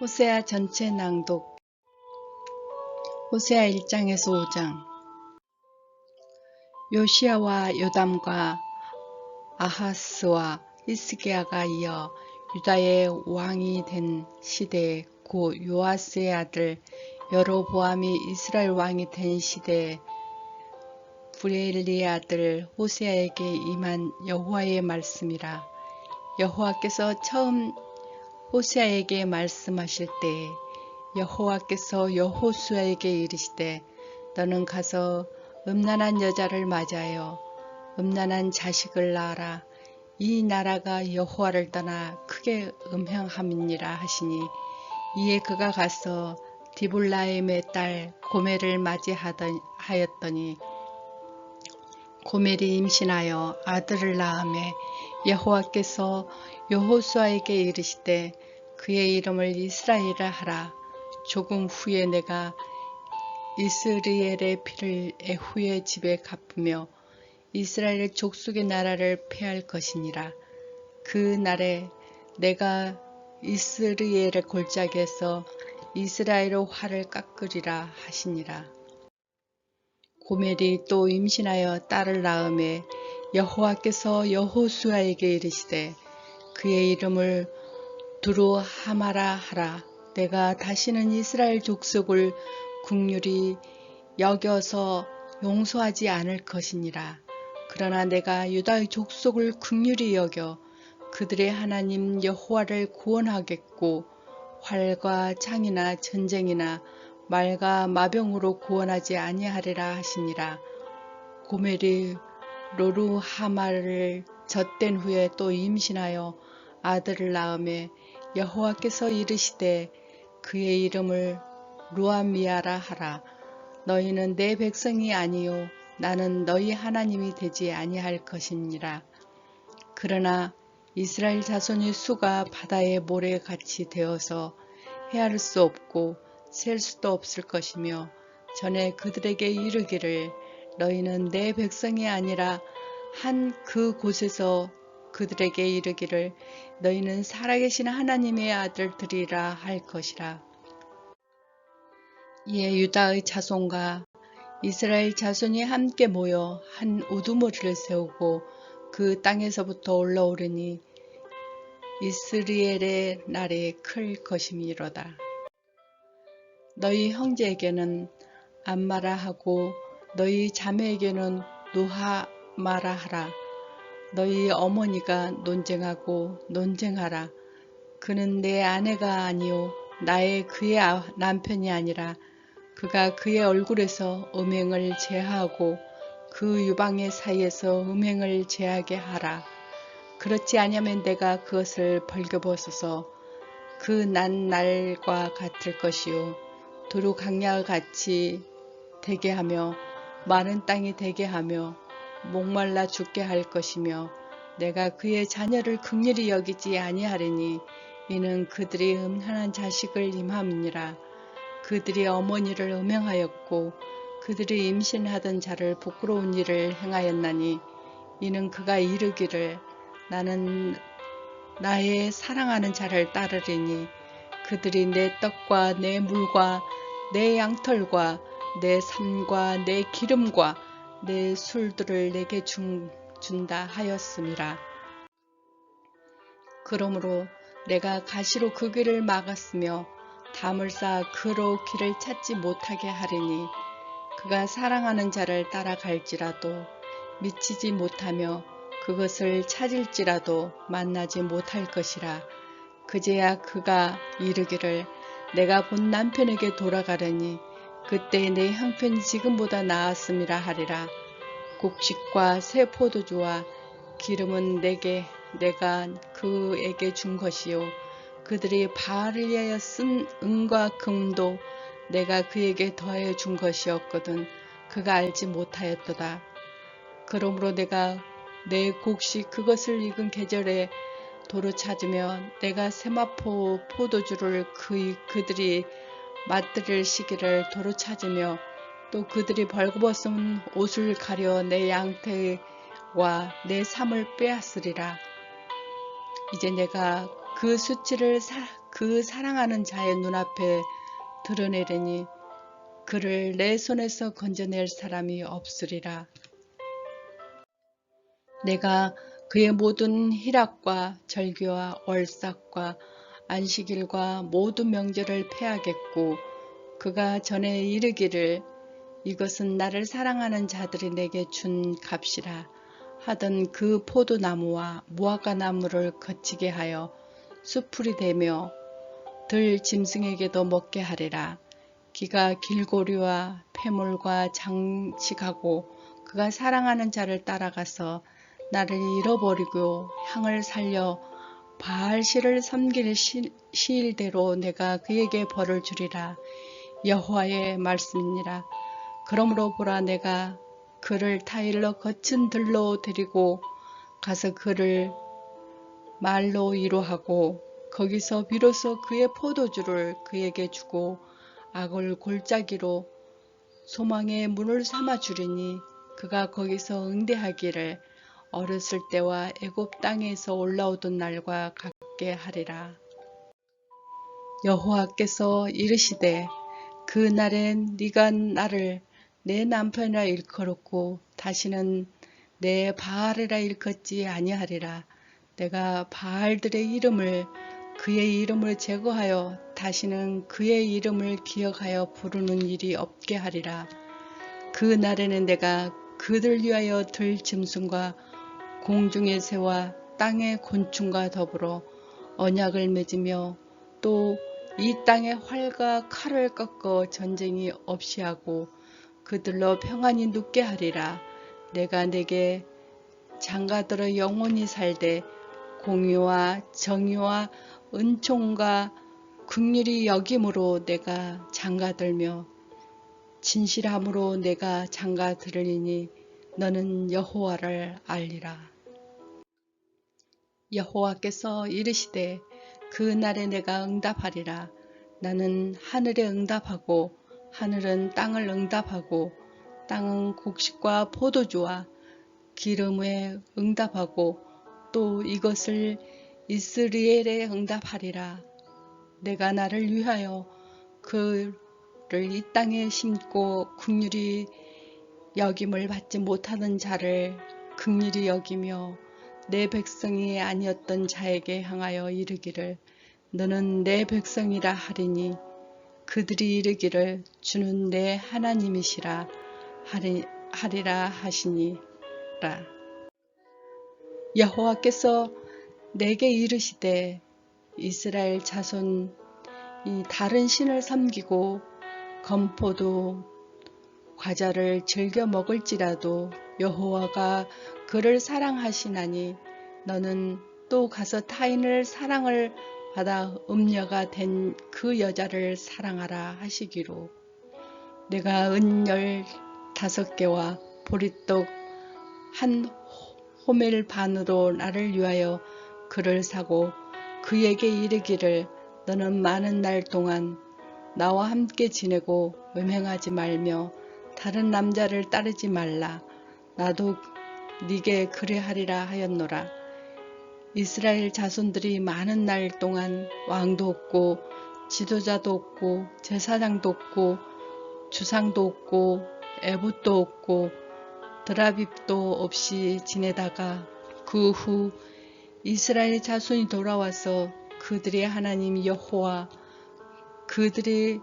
호세아 전체 낭독. 호세아 1장에서 5장. 요시아와 요담과 아하스와 히스기야가 이어 유다의 왕이 된 시대에 고 요아스의 아들 여로보암이 이스라엘 왕이 된 시대에 브레일리의 아들 호세아에게 임한 여호와의 말씀이라. 여호와께서 처음 호세아에게 말씀하실 때 여호와께서 여호수아에게 이르시되 너는 가서 음란한 여자를 맞아요 음란한 자식을 낳아라. 이 나라가 여호와를 떠나 크게 음행함이니라 하시니 이에 그가 가서 디볼라임의 딸 고멜을 맞이하였더니 고멜이 임신하여 아들을 낳음에 여호와께서 여호수아에게 이르시되 그의 이름을 이스라엘이라 하라. 조금 후에 내가 이스리엘의 피를 에후의 집에 갚으며 이스라엘의 족속의 나라를 폐할 것이니라. 그 날에 내가 이스리엘의 골짜기에서 이스라엘의 활을 깎으리라 하시니라. 고멜이 또 임신하여 딸을 낳음에 여호와께서 여호수아에게 이르시되 그의 이름을 두루 하마라 하라. 내가 다시는 이스라엘 족속을 국률이 여겨서 용서하지 않을 것이니라. 그러나 내가 유다의 족속을 국률이 여겨 그들의 하나님 여호와를 구원하겠고 활과 창이나 전쟁이나 말과 마병으로 구원하지 아니하리라 하시니라. 고멜이 로루하마를 젖된 후에 또 임신하여 아들을 낳음에 여호와께서 이르시되 그의 이름을 루아미아라 하라. 너희는 내 백성이 아니요 나는 너희 하나님이 되지 아니할 것이니라. 그러나 이스라엘 자손의 수가 바다의 모래같이 되어서 헤아릴 수 없고 셀 수도 없을 것이며 전에 그들에게 이르기를 너희는 내 백성이 아니라 한 그 곳에서 그들에게 이르기를 너희는 살아계신 하나님의 아들들이라 할 것이라. 이에 유다의 자손과 이스라엘 자손이 함께 모여 한 우두머리를 세우고 그 땅에서부터 올라오르니 이스리엘의 날이 클 것임이로다. 너희 형제에게는 암마라 하고 너희 자매에게는 누하마라 하라. 너희 어머니가 논쟁하고 논쟁하라. 그는 내 아내가 아니요 나의 그의 남편이 아니라 그가 그의 얼굴에서 음행을 제하고 그 유방의 사이에서 음행을 제하게 하라. 그렇지 아니하면 내가 그것을 벌겨벗어서 그 난 날과 같을 것이요 두루 강야와 같이 되게 하며 마른 땅이 되게 하며 목말라 죽게 할 것이며 내가 그의 자녀를 극렬히 여기지 아니하리니 이는 그들이 음란한 자식을 임함이니라. 그들이 어머니를 음행하였고 그들이 임신하던 자를 부끄러운 일을 행하였나니 이는 그가 이르기를 나는 나의 사랑하는 자를 따르리니 그들이 내 떡과 내 물과 내 양털과 내 삶과 내 기름과 내 술들을 내게 준, 준다 하였음이라. 그러므로 내가 가시로 그 길을 막았으며 담을 쌓아 그로 길을 찾지 못하게 하리니 그가 사랑하는 자를 따라갈지라도 미치지 못하며 그것을 찾을지라도 만나지 못할 것이라 그제야 그가 이르기를 내가 본 남편에게 돌아가려니 그때 내 형편이 지금보다 나았음이라 하리라. 곡식과 새 포도주와 기름은 내게 내가 그에게 준 것이요 그들이 바알을 위하여 쓴 은과 금도 내가 그에게 더하여 준 것이었거든 그가 알지 못하였도다. 그러므로 내가 내 곡식 그것을 익은 계절에 도로 찾으며 내가 세마포 포도주를 그, 그들이 맛들을 시기를 도로 찾으며 또 그들이 벌거벗은 옷을 가려 내 양태와 내 삶을 빼앗으리라. 이제 내가 그 수치를 사, 그 사랑하는 자의 눈앞에 드러내려니 그를 내 손에서 건져낼 사람이 없으리라. 내가 그의 모든 희락과 절기와 월삭과 안식일과 모든 명절을 패하겠고 그가 전에 이르기를 이것은 나를 사랑하는 자들이 내게 준 값이라 하던 그 포도나무와 무화과 나무를 거치게 하여 수풀이 되며 들 짐승에게도 먹게 하리라. 기가 길고리와 폐물과 장식하고 그가 사랑하는 자를 따라가서 나를 잃어버리고 향을 살려 바알시를 섬길 시- 시일대로 내가 그에게 벌을 주리라. 여호와의 말씀이니라. 그러므로 보라 내가 그를 타일러 거친 들로 데리고 가서 그를 말로 위로하고 거기서 비로소 그의 포도주를 그에게 주고 악을 골짜기로 소망의 문을 삼아 주리니 그가 거기서 응대하기를 어렸을 때와 애굽 땅에서 올라오던 날과 같게 하리라. 여호와께서 이르시되 그 날엔 네가 나를 내 남편이라 일컬었고 다시는 내 바알이라 일컫지 아니하리라. 내가 바알들의 이름을 그의 이름을 제거하여 다시는 그의 이름을 기억하여 부르는 일이 없게 하리라. 그 날에는 내가 그들 위하여 들 짐승과 공중의 새와 땅의 곤충과 더불어 언약을 맺으며 또 이 땅에 활과 칼을 꺾어 전쟁이 없이 하고 그들로 평안히 눕게 하리라. 내가 내게 장가들어 영원히 살되 공의와 정의와 은총과 국률이 여김으로 내가 장가들며 진실함으로 내가 장가들으리니 너는 여호와를 알리라. 여호와께서 이르시되 그 날에 내가 응답하리라. 나는 하늘에 응답하고 하늘은 땅을 응답하고 땅은 곡식과 포도주와 기름에 응답하고 또 이것을 이스라엘에 응답하리라. 내가 나를 위하여 그를 이 땅에 심고 국률이 여김을 받지 못하는 자를 극률이 여기며 내 백성이 아니었던 자에게 향하여 이르기를 너는 내 백성이라 하리니 그들이 이르기를 주는 내 하나님이시라 하리, 하리라 하시니라. 여호와께서 내게 이르시되 이스라엘 자손 이 다른 신을 섬기고 건포도 과자를 즐겨 먹을지라도 여호와가 그를 사랑하시나니 너는 또 가서 타인을 사랑을 받아 음녀가 된 그 여자를 사랑하라 하시기로. 내가 은열 다섯 개와 보리떡 한 호멜 반으로 나를 위하여 그를 사고 그에게 이르기를 너는 많은 날 동안 나와 함께 지내고 음행하지 말며 다른 남자를 따르지 말라. 나도 네게 그래하리라 하였노라. 이스라엘 자손들이 많은 날 동안 왕도 없고 지도자도 없고 제사장도 없고 주상도 없고 애붓도 없고 드라빕도 없이 지내다가 그 후 이스라엘 자손이 돌아와서 그들의 하나님 여호와 그들의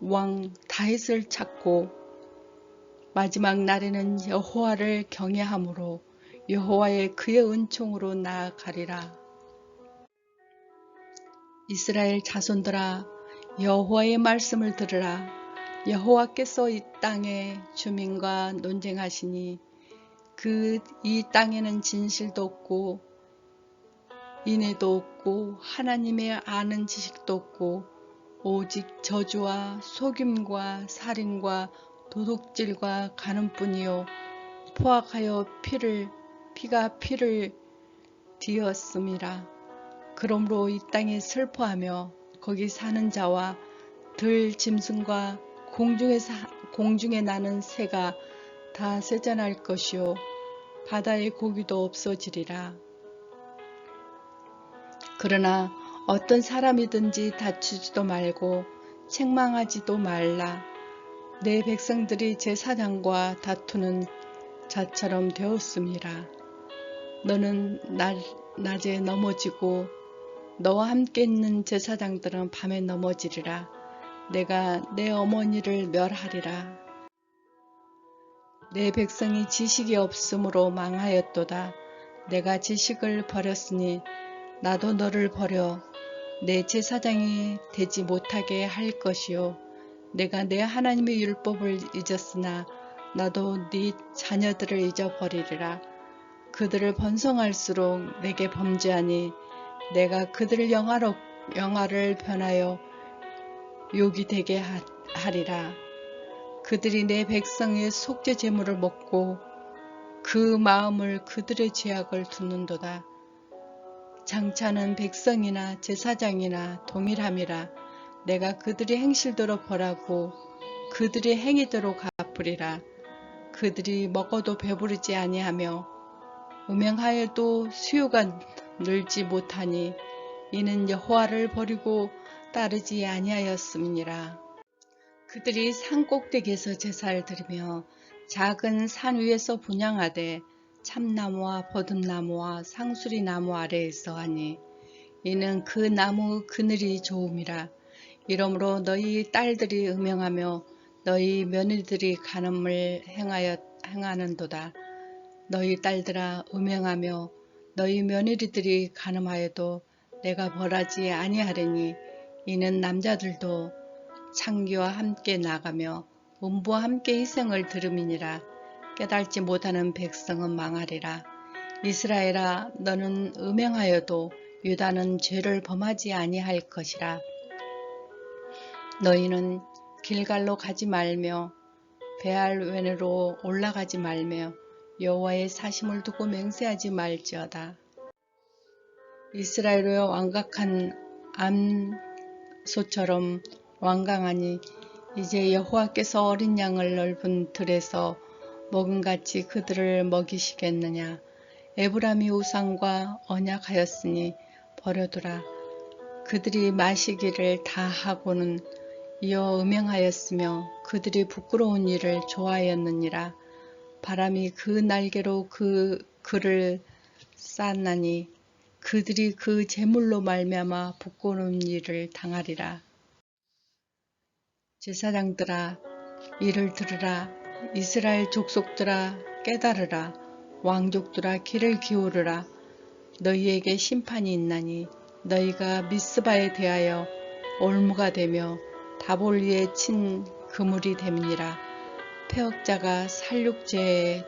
왕 다윗을 찾고 마지막 날에는 여호와를 경외함으로 여호와의 그의 은총으로 나아가리라. 이스라엘 자손들아 여호와의 말씀을 들으라. 여호와께서 이 땅의 주민과 논쟁하시니 그 이 땅에는 진실도 없고 인애도 없고 하나님의 아는 지식도 없고 오직 저주와 속임과 살인과 도둑질과 가는뿐이요 포악하여 피를 피가 피를 뒤었음이라 그러므로 이 땅에 슬퍼하며 거기 사는 자와 들 짐승과 공중에 사, 공중에 나는 새가 다 세잔할 것이요 바다의 고기도 없어지리라 그러나 어떤 사람이든지 다투지도 말고 책망하지도 말라. 내 백성들이 제사장과 다투는 자처럼 되었습니다. 너는 날, 낮에 넘어지고 너와 함께 있는 제사장들은 밤에 넘어지리라. 내가 내 어머니를 멸하리라. 내 백성이 지식이 없으므로 망하였도다. 내가 지식을 버렸으니 나도 너를 버려 내 제사장이 되지 못하게 할 것이요. 내가 내 하나님의 율법을 잊었으나 나도 네 자녀들을 잊어버리리라. 그들을 번성할수록 내게 범죄하니 내가 그들을 영화로, 영화를 변하여 욕이 되게 하리라. 그들이 내 백성의 속죄 제물을 먹고 그 마음을 그들의 죄악을 두는도다. 장차는 백성이나 제사장이나 동일함이라 내가 그들의 행실대로 벌하고 그들의 행위대로 갚으리라. 그들이 먹어도 배부르지 아니하며 음행하여도 수요가 늘지 못하니 이는 여호와를 버리고 따르지 아니하였음니라. 그들이 산 꼭대기에서 제사를 드리며 작은 산 위에서 분양하되 참나무와 버든나무와 상수리 나무 아래에서 하니 이는 그 나무 그늘이 좋음이라 이러므로 너희 딸들이 음행하며 너희 며느리들이 간음을 행하여 행하는도다 너희 딸들아 음행하며 너희 며느리들이 간음하여도 내가 벌하지 아니하리니 이는 남자들도 창기와 함께 나가며 음부와 함께 희생을 들음이니라 깨달지 못하는 백성은 망하리라. 이스라엘아 너는 음행하여도 유다는 죄를 범하지 아니할 것이라. 너희는 길갈로 가지 말며 베알웬으로 올라가지 말며 여호와의 사심을 두고 맹세하지 말지어다. 이스라엘의 완각한 암소처럼 완강하니 이제 여호와께서 어린 양을 넓은 들에서 먹은같이 그들을 먹이시겠느냐. 에브라미 우상과 언약하였으니 버려두라. 그들이 마시기를 다 하고는 이어 음행하였으며 그들이 부끄러운 일을 좋아하였느니라. 바람이 그 날개로 그 그를 쌓나니 그들이 그 재물로 말미암아 부끄러운 일을 당하리라. 제사장들아 이를 들으라 이스라엘 족속들아 깨달으라 왕족들아 귀를 기울으라 너희에게 심판이 있나니 너희가 미스바에 대하여 올무가 되며 다볼리에 친 그물이 됨니라 폐역자가 살육죄에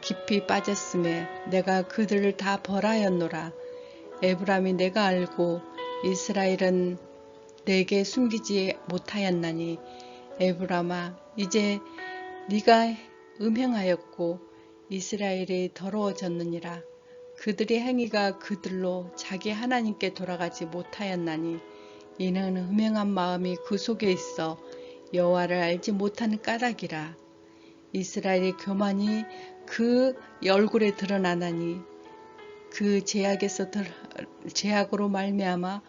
깊이 빠졌음에 내가 그들을 다 벌하였노라. 에브람이 내가 알고 이스라엘은 내게 숨기지 못하였나니 에브라마 이제 네가 음행하였고 이스라엘이 더러워졌느니라. 그들의 행위가 그들로 자기 하나님께 돌아가지 못하였나니 이는 음행한 마음이 그 속에 있어 여호와를 알지 못하는 까닭이라 이스라엘의 교만이 그 얼굴에 드러나나니 그 제약에서 제약으로 말미암아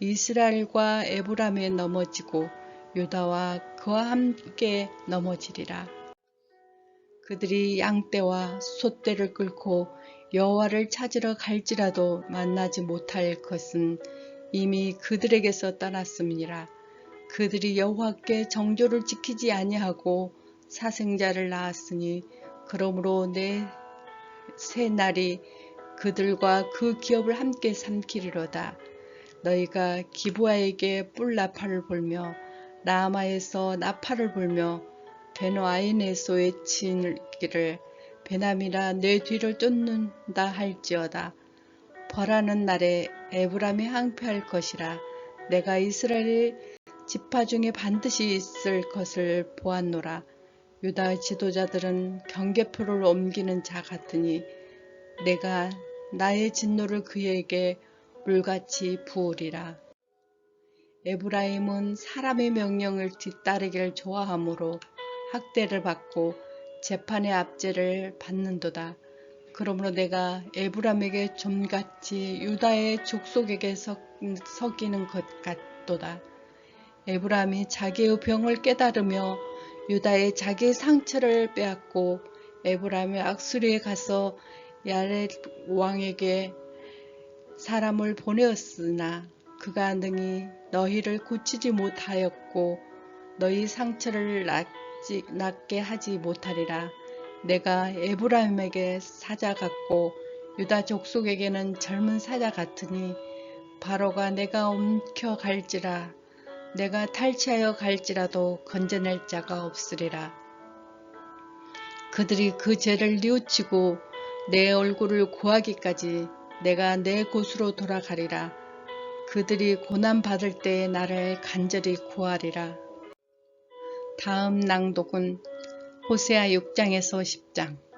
이스라엘과 에브람에 넘어지고 유다와 그와 함께 넘어지리라. 그들이 양떼와 소떼를 끌고 여호와를 찾으러 갈지라도 만나지 못할 것은 이미 그들에게서 떠났음이니라. 그들이 여호와께 정조를 지키지 아니하고 사생자를 낳았으니 그러므로 내 새 날이 그들과 그 기업을 함께 삼키리로다. 너희가 기부아에게 뿔나팔을 불며 라마에서 나팔을 불며 베노아인에서 외치기를 베남이라 내 뒤를 쫓는다 할지어다. 벌하는 날에 에브람이 항폐할 것이라 내가 이스라엘 지파 중에 반드시 있을 것을 보았노라. 유다 지도자들은 경계표를 옮기는 자 같으니 내가 나의 진노를 그에게 물같이 부으리라. 에브라임은 사람의 명령을 뒤따르기를 좋아하므로 학대를 받고 재판의 압제를 받는도다. 그러므로 내가 에브람에게 좀같이 유다의 족속에게 섞이는 것 같도다. 에브라임이 자기의 병을 깨달으며 유다의 자기 상처를 빼앗고 에브라임의 악수리에 가서 야렛 왕에게 사람을 보내었으나 그가 능히 너희를 고치지 못하였고 너희 상처를 낫게 하지 못하리라. 내가 에브라임에게 사자 같고 유다 족속에게는 젊은 사자 같으니 바로가 내가 옮겨 갈지라 내가 탈취하여 갈지라도 건져낼 자가 없으리라. 그들이 그 죄를 뉘우치고 내 얼굴을 구하기까지 내가 내 곳으로 돌아가리라. 그들이 고난 받을 때에 나를 간절히 구하리라. 다음 낭독은 호세아 6장에서 10장.